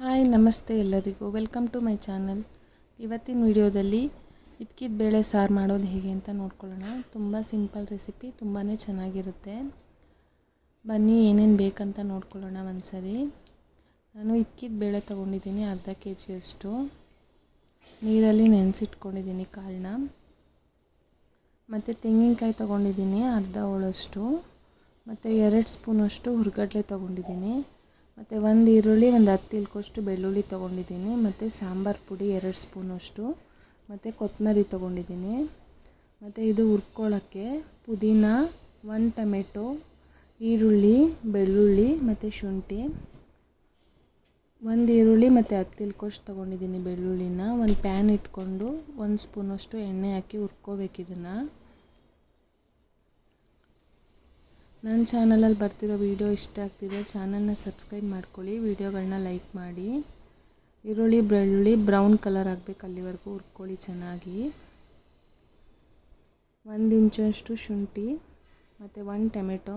Hi, ನಮಸ್ತೆ ಎಲ್ಲರಿಗೂ. Welcome to my channel ಇವತ್ತಿನ ವಿಡಿಯೋದಲ್ಲಿ ಇದ್ಕಿದ ಬೇಳೆ ಸಾರು ಮಾಡೋದು ಹೇಗೆ ಅಂತ ನೋಡ್ಕೊಳ್ಳೋಣ. ತುಂಬ ಸಿಂಪಲ್ ರೆಸಿಪಿ ತುಂಬಾ ಚೆನ್ನಾಗಿರುತ್ತೆ. ಬನ್ನಿ, ಏನೇನು ಬೇಕಂತ ನೋಡ್ಕೊಳ್ಳೋಣ ಒಂದ್ಸರಿ. ನಾನು ಇದ್ಕಿದ ಬೇಳೆ ತೊಗೊಂಡಿದ್ದೀನಿ ಅರ್ಧ ಕೆ ಜಿಯಷ್ಟು ನೀರಲ್ಲಿ ನೆನೆಸಿಟ್ಕೊಂಡಿದ್ದೀನಿ ಕಾಳನ್ನ. ಮತ್ತು ತೆಂಗಿನಕಾಯಿ ತೊಗೊಂಡಿದ್ದೀನಿ ಅರ್ಧ ಹೋಳಷ್ಟು. ಮತ್ತು ಎರಡು ಸ್ಪೂನಷ್ಟು ಹುರ್ಗಡ್ಲೆ ತೊಗೊಂಡಿದ್ದೀನಿ. ಮತ್ತು ಒಂದು ಈರುಳ್ಳಿ, ಒಂದು ಹತ್ತು ಇಲ್ಕೋಷ್ಟು ಬೆಳ್ಳುಳ್ಳಿ ತೊಗೊಂಡಿದ್ದೀನಿ. ಮತ್ತು ಸಾಂಬಾರು ಪುಡಿ ಎರಡು ಸ್ಪೂನಷ್ಟು ಮತ್ತು ಕೊತ್ತಂಬರಿ ತೊಗೊಂಡಿದ್ದೀನಿ. ಮತ್ತು ಇದು ಹುರ್ಕೊಳ್ಳೋಕ್ಕೆ ಪುದೀನ, ಒಂದು ಟೊಮೆಟೊ, ಈರುಳ್ಳಿ, ಬೆಳ್ಳುಳ್ಳಿ, ಮತ್ತು ಶುಂಠಿ. ಒಂದು ಈರುಳ್ಳಿ ಮತ್ತು ಹತ್ತು ಇಲ್ಕೋಷ್ಟು ತೊಗೊಂಡಿದ್ದೀನಿ ಬೆಳ್ಳುಳ್ಳಿನ. ಒಂದು ಪ್ಯಾನ್ ಇಟ್ಕೊಂಡು ಒಂದು ಸ್ಪೂನಷ್ಟು ಎಣ್ಣೆ ಹಾಕಿ ಹುರ್ಕೋಬೇಕು ಇದನ್ನು. ನನ್ನ ಚಾನಲಲ್ಲಿ ಬರ್ತಿರೋ ವೀಡಿಯೋ ಇಷ್ಟ ಆಗ್ತಿದೆ ಚಾನಲ್ನ ಸಬ್ಸ್ಕ್ರೈಬ್ ಮಾಡ್ಕೊಳ್ಳಿ ವೀಡಿಯೋಗಳನ್ನ ಲೈಕ್ ಮಾಡಿ. ಈರುಳ್ಳಿ, ಬೆಳ್ಳುಳ್ಳಿ ಬ್ರೌನ್ ಕಲರ್ ಆಗಬೇಕು ಅಲ್ಲಿವರೆಗೂ ಹುರ್ಕೊಳ್ಳಿ ಚೆನ್ನಾಗಿ. ಒಂದು ಇಂಚಷ್ಟು ಶುಂಠಿ ಮತ್ತು ಒಂದು ಟೊಮೆಟೊ.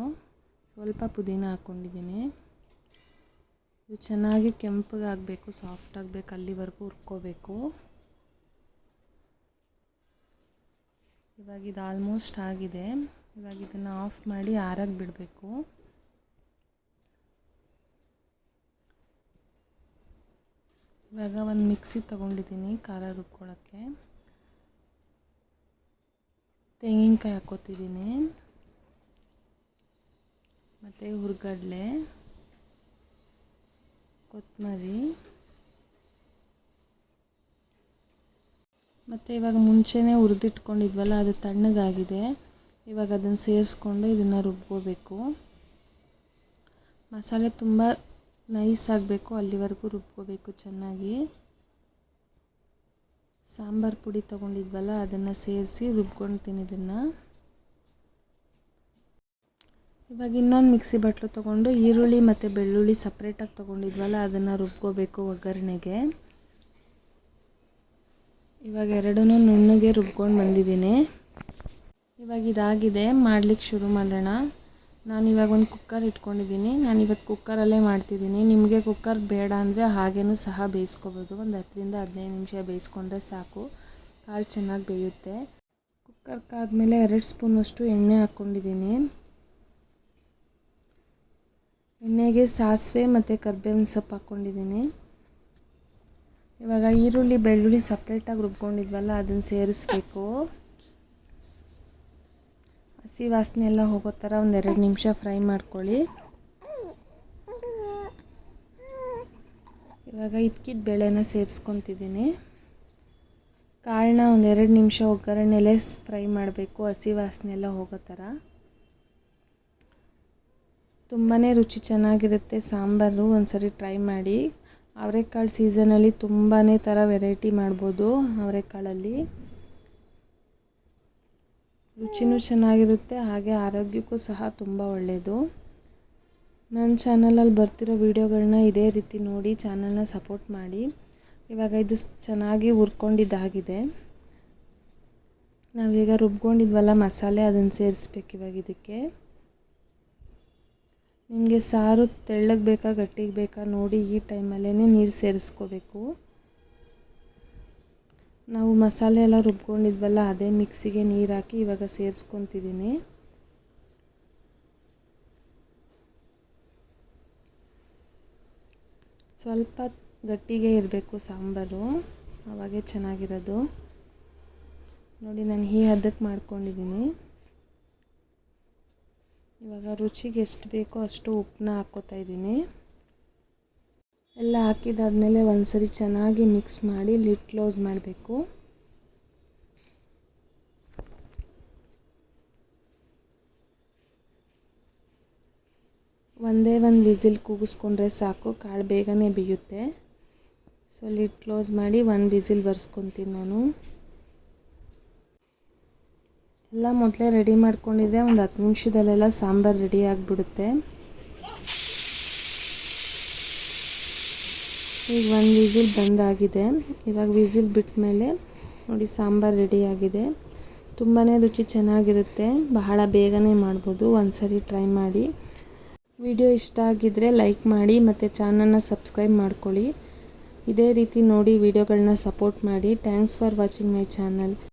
ಸ್ವಲ್ಪ ಪುದೀನ ಹಾಕ್ಕೊಂಡಿದ್ದೀನಿ. ಇದು ಚೆನ್ನಾಗಿ ಕೆಂಪಗಾಗಬೇಕು ಸಾಫ್ಟ್ ಆಗಬೇಕು, ಅಲ್ಲಿವರೆಗೂ ಹುರ್ಕೋಬೇಕು. ಇವಾಗ ಇದು ಆಲ್ಮೋಸ್ಟ್ ಆಗಿದೆ. ಇವಾಗ ಇದನ್ನು ಆಫ್ ಮಾಡಿ ಆರಾಗಿ ಬಿಡಬೇಕು. ಇವಾಗ ಒಂದು ಮಿಕ್ಸಿ ತೊಗೊಂಡಿದ್ದೀನಿ ಖಾರ ರುಬ್ಕೊಳ್ಳೋಕ್ಕೆ ತೆಂಗಿನಕಾಯಿ ಹಾಕೋತಿದ್ದೀನಿ ಮತ್ತು ಹುರ್ಗಡ್ಲೆ ಕೊತ್ತಂಬರಿ ಮತ್ತು ಇವಾಗ ಮುಂಚೆನೇ ಹುರಿದಿಟ್ಕೊಂಡಿದ್ವಲ್ಲ, ಅದು ತಣ್ಣಗಾಗಿದೆ. ಇವಾಗ ಅದನ್ನು ಸೇರಿಸ್ಕೊಂಡು ಇದನ್ನು ರುಬ್ಕೋಬೇಕು. ಮಸಾಲೆ ತುಂಬ ನೈಸ್ ಆಗಬೇಕು, ಅಲ್ಲಿವರೆಗೂ ರುಬ್ಕೋಬೇಕು ಚೆನ್ನಾಗಿ. ಸಾಂಬಾರು ಪುಡಿ ತೊಗೊಂಡಿದ್ವಲ್ಲ, ಅದನ್ನು ಸೇರಿಸಿ ರುಬ್ಕೊಳ್ತೀನಿ ಇದನ್ನು. ಇವಾಗ ಇನ್ನೊಂದು ಮಿಕ್ಸಿ ಬಟ್ಲು ತೊಗೊಂಡು ಈರುಳ್ಳಿ ಮತ್ತು ಬೆಳ್ಳುಳ್ಳಿ ಸಪ್ರೇಟಾಗಿ ತೊಗೊಂಡಿದ್ವಲ್ಲ, ಅದನ್ನು ರುಬ್ಕೋಬೇಕು ಒಗ್ಗರಣೆಗೆ. ಇವಾಗ ಎರಡೂ ನುಣ್ಣಗೆ ರುಬ್ಕೊಂಡು ಬಂದಿದ್ದೀನಿ. ಇವಾಗ ಇದಾಗಿದೆ ಮಾಡ್ಲಿಕ್ಕೆ ಶುರು ಮಾಡೋಣ. ನಾನು ಇವಾಗ ಒಂದು ಕುಕ್ಕರ್ ಇಟ್ಕೊಂಡಿದ್ದೀನಿ ನಾನು ಇವತ್ತು ಕುಕ್ಕರಲ್ಲೇ ಮಾಡ್ತಿದ್ದೀನಿ ನಿಮಗೆ ಕುಕ್ಕರ್ ಬೇಡ ಅಂದರೆ ಹಾಗೇನೂ ಸಹ ಬೇಯಿಸ್ಕೋಬೋದು. ಒಂದು ಹತ್ತರಿಂದ ಹದಿನೈದು ನಿಮಿಷ ಬೇಯಿಸ್ಕೊಂಡ್ರೆ ಸಾಕು. ಕಾಳು ಚೆನ್ನಾಗಿ ಬೇಯುತ್ತೆ. ಕುಕ್ಕರ್ ಕಾದ್ಮೇಲೆ ಎರಡು ಸ್ಪೂನಷ್ಟು ಎಣ್ಣೆ ಹಾಕ್ಕೊಂಡಿದ್ದೀನಿ ಎಣ್ಣೆಗೆ ಸಾಸಿವೆ ಮತ್ತು ಕರ್ಬೇವಿನ ಸೊಪ್ಪು ಹಾಕ್ಕೊಂಡಿದ್ದೀನಿ ಇವಾಗ ಈರುಳ್ಳಿ, ಬೆಳ್ಳುಳ್ಳಿ ಸಪ್ರೇಟಾಗಿ ರುಬ್ಕೊಂಡಿದ್ವಲ್ಲ, ಅದನ್ನು ಸೇರಿಸ್ಬೇಕು. ಹಸಿ ವಾಸನೆ ಎಲ್ಲ ಹೋಗೋ ಥರ ಒಂದೆರಡು ನಿಮಿಷ ಫ್ರೈ ಮಾಡ್ಕೊಳ್ಳಿ. ಇವಾಗ ಇದ್ಕಿದ ಬೇಳೆನ ಸೇರಿಸ್ಕೊತಿದ್ದೀನಿ. ಕಾಳನ್ನ ಒಂದೆರಡು ನಿಮಿಷ ಒಗ್ಗರಣೆಲೆ ಫ್ರೈ ಮಾಡಬೇಕು, ಹಸಿ ವಾಸನೆ ಎಲ್ಲ ಹೋಗೋ ಥರ. ತುಂಬಾ ರುಚಿ ಚೆನ್ನಾಗಿರುತ್ತೆ ಸಾಂಬಾರು, ಒಂದ್ಸರಿ ಟ್ರೈ ಮಾಡಿ. ಅವರೆಕಾಳು ಸೀಸನಲ್ಲಿ ತುಂಬಾ ಥರ ವೆರೈಟಿ ಮಾಡ್ಬೋದು ಅವರೆಕಾಳಲ್ಲಿ. ರುಚಿನೂ ಚೆನ್ನಾಗಿರುತ್ತೆ, ಹಾಗೆ ಆರೋಗ್ಯಕ್ಕೂ ಸಹ ತುಂಬ ಒಳ್ಳೆಯದು ನನ್ನ ಚಾನಲಲ್ಲಿ ಬರ್ತಿರೋ ವೀಡಿಯೋಗಳನ್ನ ಇದೇ ರೀತಿ ನೋಡಿ ಚಾನಲ್ನ ಸಪೋರ್ಟ್ ಮಾಡಿ. ಇವಾಗ ಇದು ಚೆನ್ನಾಗಿ ಹುರ್ಕೊಂಡಿದ್ದಾಗಿದೆ. ನಾವೀಗ ರುಬ್ಕೊಂಡಿದ್ವಲ್ಲ ಮಸಾಲೆ, ಅದನ್ನು ಸೇರಿಸ್ಬೇಕು ಇವಾಗ ಇದಕ್ಕೆ. ನಿಮಗೆ ಸಾರು ತೆಳ್ಳಗೆ ಬೇಕಾ, ಗಟ್ಟಿಗೆ ಬೇಕಾ ನೋಡಿ ಈ ಟೈಮಲ್ಲೇ ನೀರು ಸೇರಿಸ್ಕೋಬೇಕು. ನಾವು ಮಸಾಲೆ ಎಲ್ಲ ರುಬ್ಕೊಂಡಿದ್ವಲ್ಲ, ಅದೇ ಮಿಕ್ಸಿಗೆ ನೀರು ಹಾಕಿ ಇವಾಗ ಸೇರಿಸ್ಕೊತಿದ್ದೀನಿ ಸ್ವಲ್ಪ ಗಟ್ಟಿಗೆ ಇರಬೇಕು ಸಾಂಬಾರು, ಅವಾಗೆ ಚೆನ್ನಾಗಿರೋದು. ನೋಡಿ, ನಾನು ಈ ಹದಕ್ಕೆ ಮಾಡ್ಕೊಂಡಿದ್ದೀನಿ ಇವಾಗ ರುಚಿಗೆ ಎಷ್ಟು ಬೇಕೋ ಅಷ್ಟು ಉಪ್ಪನ್ನ ಹಾಕ್ಕೋತಾ ಇದ್ದೀನಿ ಎಲ್ಲ ಹಾಕಿದಾದ್ಮೇಲೆ ಒಂದ್ಸರಿ ಚೆನ್ನಾಗಿ ಮಿಕ್ಸ್ ಮಾಡಿ ಲಿಡ್ ಕ್ಲೋಸ್ ಮಾಡಬೇಕು. ಒಂದೇ ಒಂದು ವಿಸಿಲ್ ಕೂಗಿಸ್ಕೊಂಡ್ರೆ ಸಾಕು, ಕಾಳು ಬೇಗನೆ ಬೇಯುತ್ತೆ. ಸೊ ಲಿಡ್ ಕ್ಲೋಸ್ ಮಾಡಿ ಒಂದು ವಿಸಿಲ್ ಬರ್ಸ್ಕೊತೀನಿ ನಾನು. ಎಲ್ಲ ಮೊದಲೇ ರೆಡಿ ಮಾಡ್ಕೊಂಡಿದ್ರೆ ಒಂದು ಹತ್ತು ನಿಮಿಷದಲ್ಲೆಲ್ಲ ಸಾಂಬಾರು ರೆಡಿ ಆಗಿಬಿಡುತ್ತೆ. ಈಗ ಒಂದು ವಿಸಿಲ್ ಬಂದಾಗಿದೆ. ಇವಾಗ ವಿಸಿಲ್ ಬಿಟ್ಟ ಮೇಲೆ ನೋಡಿ ಸಾಂಬಾರು ರೆಡಿಯಾಗಿದೆ ತುಂಬಾ ರುಚಿ ಚೆನ್ನಾಗಿರುತ್ತೆ. ಬಹಳ ಬೇಗನೆ ಮಾಡ್ಬೋದು. ಒಂದು ಸರಿ ಟ್ರೈ ಮಾಡಿ. ವಿಡಿಯೋ ಇಷ್ಟ ಆಗಿದ್ದರೆ ಲೈಕ್ ಮಾಡಿ ಮತ್ತು ಚಾನಲ್ನ ಸಬ್ಸ್ಕ್ರೈಬ್ ಮಾಡ್ಕೊಳ್ಳಿ. ಇದೇ ರೀತಿ ನೋಡಿ ವಿಡಿಯೋಗಳನ್ನ ಸಪೋರ್ಟ್ ಮಾಡಿ. Thanks for watching my channel